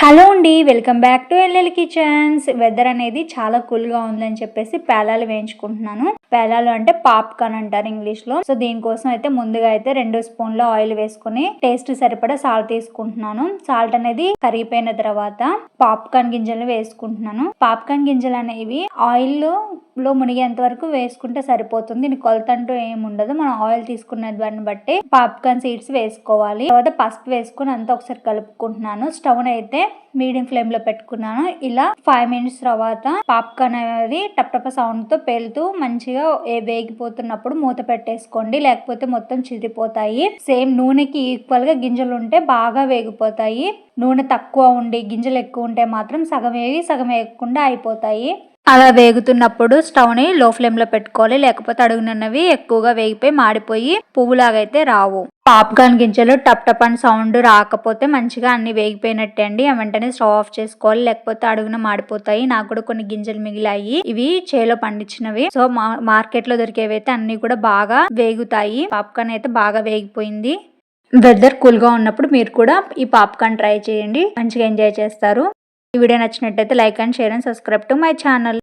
Hello అండి welcome back to LL kitchens. Weather అనేది చాలా కూల్గా ఉందని చెప్పేసి పేలాలు వేయించుకుంటున్నాను. పేలాలు అంటే పాప్కార్న్ అంటారు ఇంగ్లీష్లో సో దీనికోసం అయితే ముందుగా అయితే రెండు స్పూన్ల ఆయిల్ వేసుకుని టేస్ట్ సరిపడా సాల్ట్ తీసుకుంటున్నాను. సాల్ట్ అనేది కరిగిపోయిన తర్వాత పాప్కార్న్ గింజలు వేసుకుంటున్నాను. పాప్కార్న్ గింజలు అనేవి ఆయిల్ లో మునిగేంత వరకు వేసుకుంటే సరిపోతుంది. దీని కొలత అంటూ ఏమి ఉండదు. మనం ఆయిల్ తీసుకునే దాన్ని బట్టి పాప్కార్న్ సీడ్స్ వేసుకోవాలి. తర్వాత పసుపు వేసుకుని అంతా ఒకసారి కలుపుకుంటున్నాను. స్టవ్ అయితే మీడియం ఫ్లేమ్లో పెట్టుకున్నాను. ఇలా ఫైవ్ మినిట్స్ తర్వాత పాప్కార్న్ అనేది టప్ టప్ సౌండ్తో పేలుతూ మంచిగా ఏ- వేగిపోతున్నప్పుడు మూత పెట్టేసుకోండి. లేకపోతే మొత్తం చిరిపోతాయి సేమ్ నూనెకి ఈక్వల్గా గింజలు ఉంటే బాగా వేగిపోతాయి. నూనె తక్కువ ఉండి గింజలు ఎక్కువ ఉంటే మాత్రం సగం వేగి సగం వేయకుండా అయిపోతాయి. అలా వేగుతున్నప్పుడు స్టవ్ని లో ఫ్లేమ్లో పెట్టుకోవాలి. లేకపోతే అడుగునన్నవి ఎక్కువగా వేగిపోయి మాడిపోయి పువ్వులాగైతే రావు. పాప్కార్న్ గింజలు టప్ టప్ అండ్ సౌండ్ రాకపోతే మంచిగా అన్ని వేగిపోయినట్టే అండి. ఆ వెంటనే స్టవ్ ఆఫ్ చేసుకోవాలి. లేకపోతే అడుగున మాడిపోతాయి. నాకు కూడా కొన్ని గింజలు మిగిలాయి. ఇవి చేలో పండించినవి. సో మార్కెట్లో దొరికేవి అయితే అన్ని కూడా బాగా వేగుతాయి. పాప్కార్న్ అయితే బాగా వేగిపోయింది. వెదర్ కూల్గా ఉన్నప్పుడు మీరు కూడా ఈ పాప్కార్న్ ట్రై చేయండి. మంచిగా ఎంజాయ్ చేస్తారు. ఈ వీడియో నచ్చినట్టయితే like and share and subscribe to my channel.